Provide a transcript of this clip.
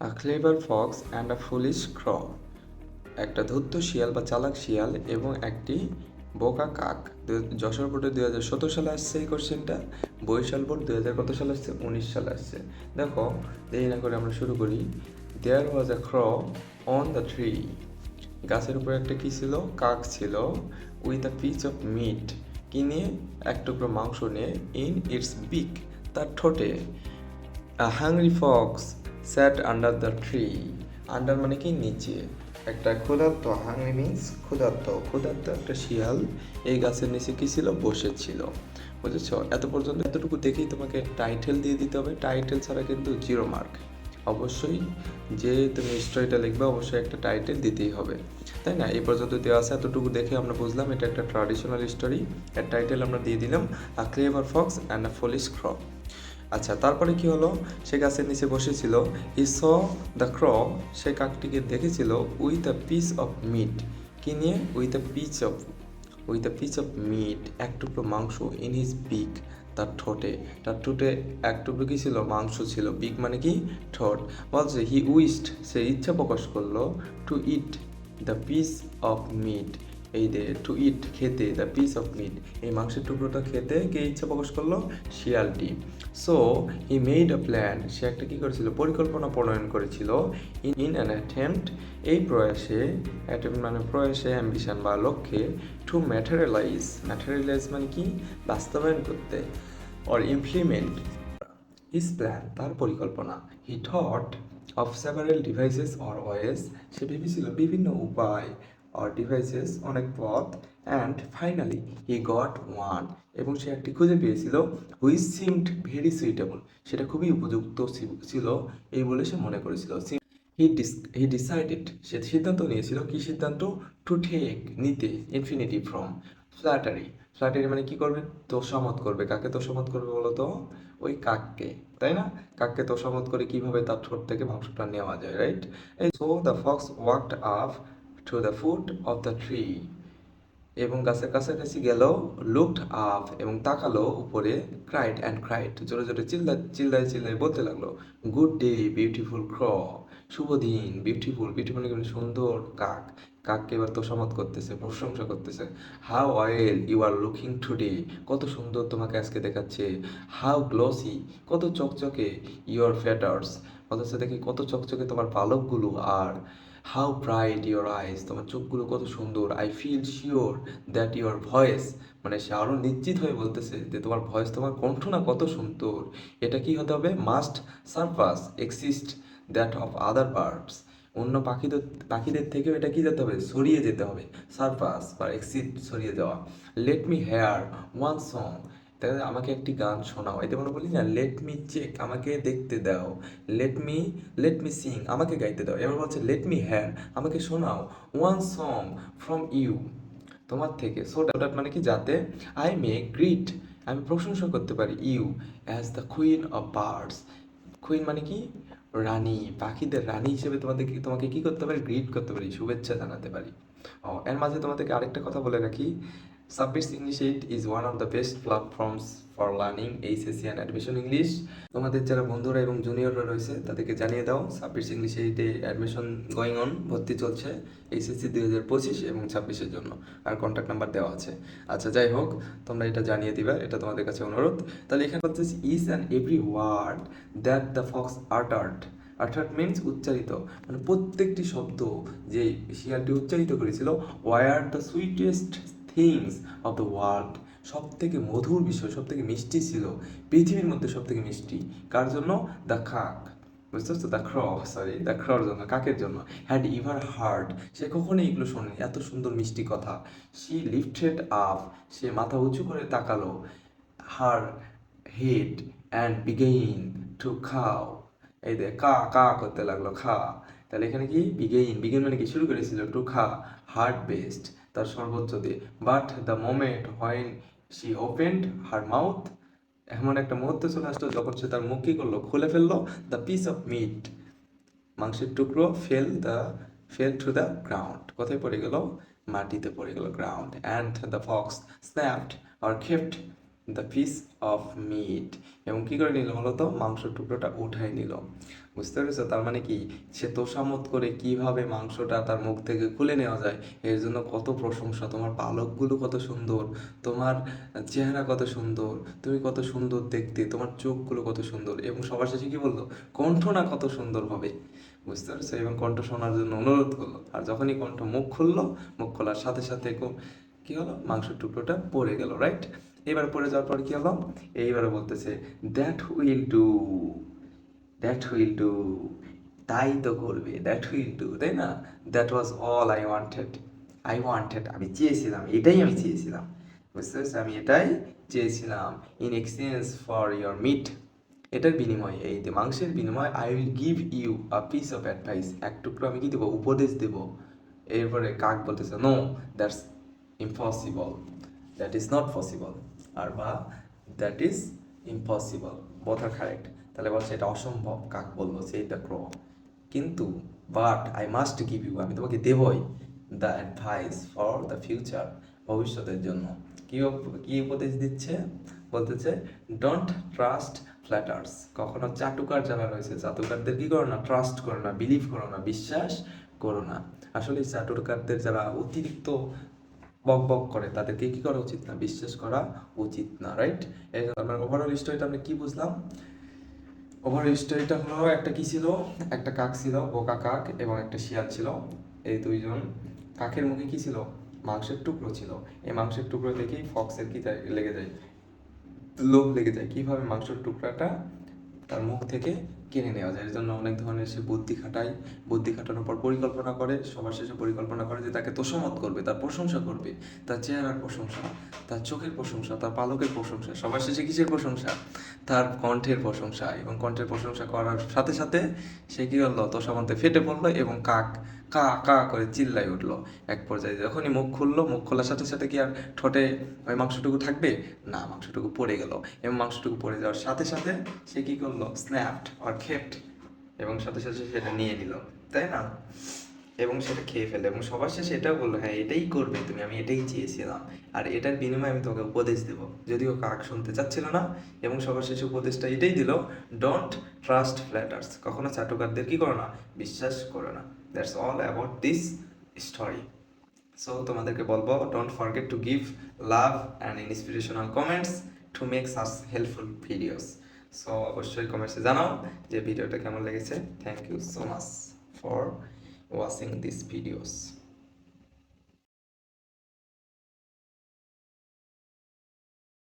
A clever fox and a foolish crow একটা ধূর্ত শিয়াল বা চালাক শিয়াল এবং একটি বোকা কাক। যশোর বোর্ডে দুই হাজার সতেরো সালে আসছে এই কোশ্চেনটা বরিশাল বোর্ড দুই হাজার কত সালে আসছে? উনিশ সালে আসছে। দেখো, দেরি না করে আমরা শুরু করি। There was a crow on the tree গাছের উপরে একটা কী ছিল? কাক ছিল with a piece of meat কিনে এক টুকরো মাংস নিয়ে ইন ইটস বিক তার ঠোঁটে। Hungry fox sat under the tree under মানে কি? নিচে। একটা ক্ষুধার্ত হাংরি মিন্স ক্ষুধার্ত। ক্ষুধার্ত একটা শিয়াল এই গাছের নিচে কি ছিল? বসেছিল। বুঝেছ? এত পর্যন্ত এতটুকু দেখেই তোমাকে টাইটেল দিয়ে দিতে হবে। টাইটেল ছাড়া কিন্তু জিরো মার্ক অবশ্যই যে তুমি স্টোরিটা লিখবে, অবশ্যই একটা টাইটেল দিতেই হবে। তাই না? এই পর্যন্ত দেওয়া আছে। এতটুকু দেখে আমরা বুঝলাম এটা একটা ট্র্যাডিশনাল স্টোরি এর টাইটেল আমরা দিয়ে দিলাম a clever fox and a foolish crow আচ্ছা তারপরে কি হলো? সে গাছের নিচে বসেছিল। ই স দ্য ক্র সে কাকটিকে দেখেছিল with a piece of meat কি নিয়ে? With a piece of with a piece of meat এক টুকরো মাংস ইন হিজ বিক তার ঠোঁটে। তার ঠোঁটে এক টুকরো কি ছিল? মাংস ছিল। বিক মানে কি? ঠোঁট। বলছে হি উইস্ট সে ইচ্ছা প্রকাশ করল to eat the piece of meat এই দে টু ইট খেতে দ্য পিস অফ মিট এই মাংসের টুকরোটা খেতে কে ইচ্ছা প্রকাশ করল শিয়ালটি। So he made a plan সে একটা কী করেছিল? পরিকল্পনা প্রণয়ন করেছিল। ইন অ্যান অ্যাটেম্পট এই প্রয়াসে অ্যাটেম্প মানে প্রয়াসে অ্যাম্বিশন বা লক্ষ্যে টু ম্যাটেরিয়ালাইজ ম্যাটেরিয়ালাইজ মানে কি? বাস্তবায়ন করতে অর ইমপ্লিমেন্ট হিস প্ল্যান তার পরিকল্পনা। He thought of several devices or ways সে ভেবেছিল বিভিন্ন উপায় অর ডিভাইসেস অনেক পথ and finally he got one এবং সে একটি খুঁজে পেয়েছিল হুইচ সিমড ভেরি সুইটেবল সেটা খুবই উপযুক্ত ছিল এই বলে সে মনে করেছিল। হি ডিস হি ডিসাইডেড সে সিদ্ধান্ত নিয়েছিল কি সিদ্ধান্ত? টু টেক নিতে ইনফিনিটি ফ্রম ফ্ল্যাটারি ফ্ল্যাটারি মানে কি করবে? তোষামত করবে। কাকে তোষামত করবে বলো তো? ওই কাককে, তাই না? কাককে তোষামত করে কীভাবে তার ঠোঁট থেকে মাংসটা নেওয়া যায় right so the fox walked up to the foot of the tree এবং গাছের কাছাকাছি গেল লুকড আপ এবং তাকালো, উপরে ক্রাইট অ্যান্ড ক্রাইট জোরে জোরে চিল্লা, চিল্লায় চিল্লায় বলতে লাগল গুড ডে বিউটিফুল ক্র শুভ দিন বিউটিফুল বিউটিফুল মানে সুন্দর কাক। কাককে এবার তোষামত করতেছে, প্রশংসা করতেছে। How well you are looking today কত সুন্দর তোমাকে আজকে দেখাচ্ছে। হাউ গ্লসি কত চকচকে ইউর ফ্যাটার্স অথচ দেখি কত চকচকে তোমার পালকগুলো আর হাউ ব্রাইট ইউর আইস তোমার চোখগুলো কত সুন্দর। I feel sure that your voice মানে সে আরও নিশ্চিত হয়ে বলতেছে যে তোমার ভয়েস তোমার কণ্ঠ না কত সুন্দর। এটা কি হতে হবে? Must surpass exist that of other birds অন্য পাখিদের পাখিদের থেকেও এটা কি যেতে হবে? সরিয়ে যেতে হবে। সার্পাস বা এক্সিট সরিয়ে যাওয়া let me hear one song তাই আমাকে একটি গান শোনাও। এতে মনে বলি না লেট মি চেক আমাকে দেখতে দাও। Let me let me sing আমাকে গাইতে দাও। এবার বলছে লেট মি হ্যার আমাকে শোনাও। ওয়ান সং ফ্রম ইউ তোমার থেকে। সো দ্যাট মানে কি? যাতে আই মে গ্রিট আমি প্রশংসা করতে পারি you as the queen of birds queen মানে কি? রানী, পাখিদের রানী হিসেবে তোমাদেরকে, তোমাকে কি করতে পারি? গ্রিট করতে পারি, শুভেচ্ছা জানাতে পারি। ও এর মাঝে তোমাদেরকে আরেকটা কথা বলে রাখি। Submits English eight is one of the best platforms for learning HSC and admission English তোমাদের যারা বন্ধুরা এবং জুনিয়ররা রয়েছে, তাদেরকে জানিয়ে দাও সাবমিটস ইংলিশ এইটে অ্যাডমিশন গোয়িং অন ভর্তি চলছে এইচএসসি দুই হাজার পঁচিশ এবং ছাব্বিশের জন্য। আর কন্ট্যাক্ট নাম্বার দেওয়া আছে। আচ্ছা যাই হোক, তোমরা এটা জানিয়ে দিবে, এটা তোমাদের কাছে অনুরোধ। তাহলে এখানে হচ্ছে is and every word that the fox art art art means উচ্চারিত মানে প্রত্যেকটি শব্দ যে শিয়ালটি উচ্চারিত করেছিল were the sweetest things of the world সব থেকে মধুর বিষয় সব থেকে মিষ্টি ছিল পৃথিবীর মধ্যে সব থেকে মিষ্টি। কার জন্য? দ্য কাক বুঝতে পারছ? দ্য ক্র সরি দ্য ক্রর জন্য, কাকের জন্য। হ্যাড ইভার হার্ট সে কখনোই এগুলো শোনেনি। এত সুন্দর মিষ্টি কথা। শি লিফটেড আপ সে মাথা উঁচু করে তাকালো। Her head and began to খাও এই দে কা কা করতে লাগল, খা। তাহলে এখানে কি? বিগেইন বিগেইন মানে কি? শুরু করেছিল টু খা হার্ট বেস্ট তার সর্বোচ্চ দিয়ে। But the moment when she opened her mouth এমন একটা মুহূর্ত চলে আসলো যখন সে তার মুখ কি করল? খুলে ফেলল। দ্য পিস অফ মিট মাংসের টুকরো fell the fell to the ground কোথায় পড়ে গেল? মাটিতে পড়ে গেল ground and the fox snapped আর খেফট দ্য পিস অফ মিট এবং কী করে নিল বলতো? মাংসের টুকরোটা উঠাই নিল। বুঝতে পেরেছ? তার মানে কি? সে তোষামত করে কীভাবে মাংসটা তার মুখ থেকে খুলে নেওয়া যায়, এর জন্য কত প্রশংসা। তোমার পালকগুলো কত সুন্দর, তোমার চেহারা কত সুন্দর, তুমি কত সুন্দর দেখতে, তোমার চোখগুলো কত সুন্দর। এবং সবার শেষে কি বলল? কণ্ঠনা কত সুন্দর হবে। বুঝতে পারছ? এবং কণ্ঠ শোনার জন্য অনুরোধ করল। আর যখনই কণ্ঠ মুখ খুললো, মুখ খোলার সাথে সাথে কো- হলো? মাংসের টুকরোটা পড়ে গেল রাইট এবার পড়ে যাওয়ার পর কি হলো? এইবারে বলতেছে that will do that will do তাই তো করবে দ্যাট উইল ডু তাই না? That was all I wanted I wanted আমি চেয়েছিলাম, এটাই আমি চেয়েছিলাম। বুঝতে পারছি আমি এটাই চেয়েছিলাম in exchange for your meat এটার বিনিময়ে, এই মাংসের বিনিময়ে I will give you a piece of advice এক টুকরো আমি কি দেবো? উপদেশ দেবো। এরপরে কাক বলতেছে no that's impossible that is not possible আর বা দ্যাট ইজ ইম্পসিবল বোথ আর কারেক্ট তাহলে বলছে এটা অসম্ভব, কাক বলল সেই দ্য ক্রো কিন্তু but I must give you আমি তোমাকে দেবই the advice for the future ভবিষ্যতের জন্য। কি কি উপদেশ দিচ্ছে? বলতেছে ডোন্ট ট্রাস্ট ফ্ল্যাটার্স কখনো চাটুকার যারা রয়েছে, চাটুকারদের কি করো না ট্রাস্ট করো না বিলিভ করো না, বিশ্বাস করো না। আসলে চাটুকারদের যারা অতিরিক্ত বক বক করে। তাদেরকে কি করা উচিত না? বিশ্বাস করা উচিত না রাইট এই ওভারঅল স্টোরিটা আমরা কি বুঝলাম? ওভারঅল স্টোরিটা হলো একটা কি ছিল? একটা কাক ছিল, বোকা কাক এবং একটা শিয়াল ছিল। এই দুইজন কাকের মুখে কি ছিল? মাংসের টুকরো ছিল। এই মাংসের টুকরো দেখেই ফক্সের কি লেগে যায়? লোভ লেগে যায়। কীভাবে মাংসের টুকরাটা তার মুখ থেকে কিনে নেওয়া যায়। এর জন্য অনেক ধরনের সে বুদ্ধি খাটায়, বুদ্ধি খাটানোর পর পরিকল্পনা করে, সবার শেষে পরিকল্পনা করে যে তাকে তোষামত করবে, তার প্রশংসা করবে, তার চেহারার প্রশংসা, তার চোখের প্রশংসা, তার পালকের প্রশংসা, সবার শেষে কিসের প্রশংসা? তার কণ্ঠের প্রশংসা। এবং কণ্ঠের প্রশংসা করার সাথে সাথে সে কী হলো তোষামতে ফেটে পড়ল এবং কাক কা কা করে চিল্লাই উঠল। এক পর্যায়ে যখনই মুখ খুললো, মুখ খোলার সাথে সাথে কি আর ঠোঁটে ওই মাংসটুকু থাকবে? না, মাংসটুকু পড়ে গেল। এবং মাংসটুকু পড়ে যাওয়ার সাথে সাথে সে কি করল? স্ন্যাপড আর খেপ্ট এবং সাথে সাথে সেটা নিয়ে নিল, তাই না? এবং সেটা খেয়ে ফেলে এবং সবার শেষে এটাও বলল হ্যাঁ এটাই করবে তুমি, আমি এটাই চেয়েছিলাম। আর এটার বিনিময়ে আমি তোমাকে উপদেশ দেবো। যদিও কাক শুনতে চাচ্ছিল না, এবং সবার শেষে উপদেশটা এটাই দিল ডোন্ট ট্রাস্ট ফ্ল্যাটার্স কখনো চাটুকারদের কি করো না? বিশ্বাস করো না। That's all about this story so তোমাদেরকে বলব don't forget to give love and inspirational comments to make such helpful videos so অবশ্যই কমেন্টসে জানাও যে ভিডিওটা কেমন লেগেছে। Thank you so much for watching this videos